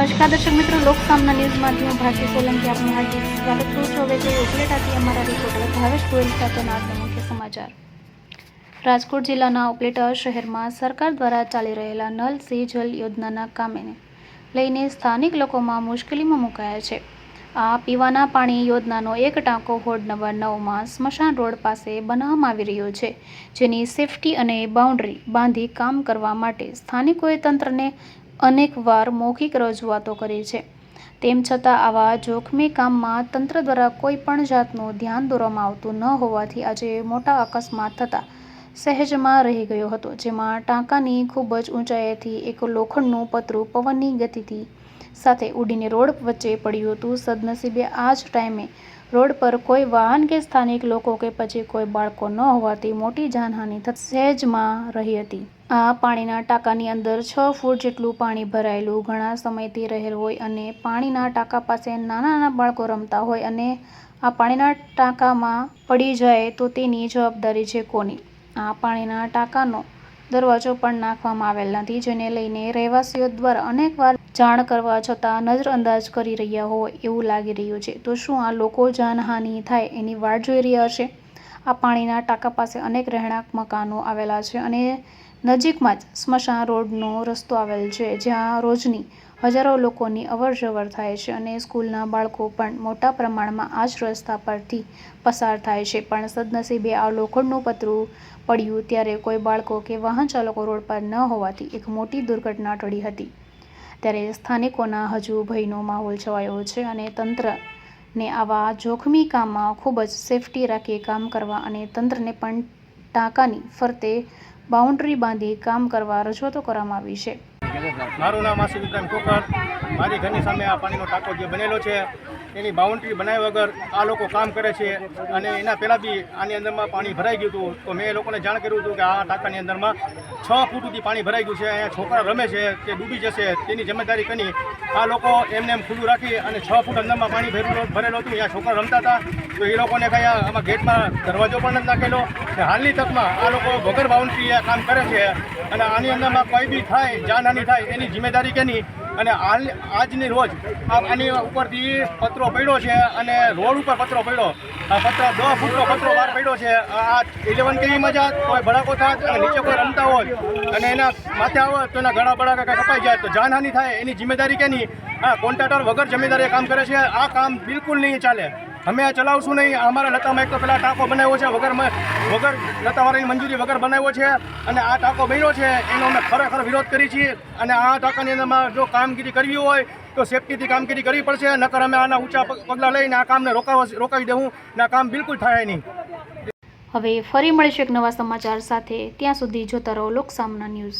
નમસ્કાર, દર્શક મિત્રો લોકસામના ન્યૂઝમાંથી હું ભારતી સોલંકી આપનું હાર્દિક સ્વાગત કરું છું. હવે જોઈએ ઉપલેટાથી અમારા રિપોર્ટર ભાવેશ ગોયલ સાથેના મુખ્ય સમાચાર. રાજકોટ જિલ્લાના ઉપલેટા શહેરમાં સરકાર દ્વારા ચાલી રહેલા નલ સે જલ યોજનાના કામને લઈને સ્થાનિક લોકોમાં મુશ્કેલીમાં મુકાયા છે. આ પીવાના પાણી યોજનાનો એક ટાંકો હોડ નંબર નવમાં સ્મશાન રોડ પાસે બનાવવામાં આવી રહ્યો છે, જેની સેફટી અને બાઉન્ડ્રી બાંધી કામ કરવા માટે સ્થાનિકોએ તંત્રને અનેકવાર મૌખિક રજૂઆતો કરી છે. તેમ છતાં આવા જોખમી કામમાં તંત્ર દ્વારા કોઈ પણ જાતનું ધ્યાન દોરવામાં આવતું ન હોવાથી આજે મોટા અકસ્માત થતાં સહેજમાં રહી ગયો હતો, જેમાં ટાંકાની ખૂબ જ ઊંચાઈએથી એક લોખંડનું પતરું પવનની ગતિથી સાથે ઉડીને રોડ વચ્ચે પડ્યું હતું. સદનસીબે આ જ ટાઈમે રોડ પર કોઈ વાહન કે સ્થાનિક લોકો કે પછી કોઈ બાળકો ન હોવાથી મોટી જાનહાનિ સહેજમાં રહી હતી. આ પાણીના ટાંકાની અંદર છ ફૂટ જેટલું પાણી ભરાયેલું, ઘણા સમયથી રહેલ હોય અને પાણીના ટાંકા પાસે નાના નાના બાળકો રમતા હોય અને આ પાણીના ટાંકામાં પડી જાય તો તેની જવાબદારી છે કોની? આ પાણીના ટાંકાનો દરવાજો પણ નાખવામાં આવેલ નથી, જેને લઈને રહેવાસીઓ દ્વારા અનેકવાર જાણ કરવા છતાં નજરઅંદાજ કરી રહ્યા હોય એવું લાગી રહ્યું છે. તો શું આ લોકો જાનહાનિ થાય એની વાટ જોઈ રહ્યા હશે? આ પાણીના ટાંકા પાસે અનેક રહેણાંક મકાનો આવેલા છે અને નજીકમાં જ સ્મશાન રોડનો રસ્તો આવેલ છે, જ્યાં રોજની હજારો લોકોની અવર જવર થાય છે અને સ્કૂલના બાળકો પણ મોટા પ્રમાણમાં આ જ રસ્તા પરથી પસાર થાય છે. પણ સદનસીબે આ લોખંડનું પતરું પડ્યું ત્યારે કોઈ બાળકો કે વાહન ચાલકો રોડ પર ન હોવાથી એક મોટી દુર્ઘટના ટળી હતી. ત્યારે સ્થાનિકોના હજુ ભયનો માહોલ છવાયો છે અને તંત્રને આવા જોખમી કામમાં ખૂબ જ સેફટી રાખી કામ કરવા અને તંત્રને પણ ટાંકાની ફરતે બાઉન્ડ્રી બાંધી કામ કરવા રજૂઆતો કરવામાં આવી છે. મારું નામ આસિફ ઇબ્રાહિમ કોકર. મારી ઘરની સામે આ પાણીનો ટાંકો જે બનેલો છે, એની બાઉન્ડ્રી બનાવ્યા વગર આ લોકો કામ કરે છે અને એના પહેલાં બી આની અંદરમાં પાણી ભરાઈ ગયું હતું. તો મેં એ લોકોને જાણ કર્યું હતું કે આ ટાંકાની અંદરમાં છ ફૂટ સુધી પાણી ભરાઈ ગયું છે. અહીંયા છોકરા રમે છે, તે ડૂબી જશે, તેની જવાબદારી કરી આ લોકો એમને એમ ખુલ્લું રાખી અને છ ફૂટ અંદરમાં પાણી ભરેલું ભરેલું હતું. અહીંયા છોકરા રમતા હતા. તો એ લોકોને કંઈ આમાં ગેટમાં દરવાજો પણ નથી નાખેલો. કે હાલની તકમાં આ લોકો વગર બાઉન્ડ્રી કામ કરે છે અને આની અંદરમાં કોઈ બી થાય જાનહાની થાય એની જિમ્મેદારી કેની? અને હાલ, આજની રોજ આની ઉપરથી પત્રો પડ્યો છે અને રોડ ઉપર પત્રો પડ્યો. પતરો, દસ ફૂટનો પત્રો બહાર પડ્યો છે. આ ઇલેવન કેવીમાં જાત કોઈ ભડાકો થાત અને નીચે કોઈ રમતા હોય અને એના માથે આવે તો એના ગળા ભડાકા કપાઈ જાય તો જાનહાની થાય. એની જિમ્મેદારી કેની? હા કોન્ટ્રાક્ટર વગર જિમ્મેદારી કામ કરે છે. આ કામ બિલકુલ નહીં ચાલે. અમે આ ચલાવશું નહીં. અમારા લતામાં એક તો પેલા ટાંકો બનાવ્યો છે, વગર વગર લતાવાળાની મંજૂરી વગર બનાવ્યો છે અને આ ટાંકો બન્યો છે, એનો અમે ખરેખર વિરોધ કરી છીએ અને આ ટાંકાની અંદરમાં જો કામગીરી કરવી હોય તો સેફટીથી કામગીરી કરવી પડશે, નકર અમે આના ઊંચા પગલાં લઈને આ કામને રોકાવા રોકાવી દેવું ને આ કામ બિલકુલ થાય નહીં. હવે ફરી મળીશું એક નવા સમાચાર સાથે. ત્યાં સુધી જોતા રહો લોકસામના ન્યૂઝ.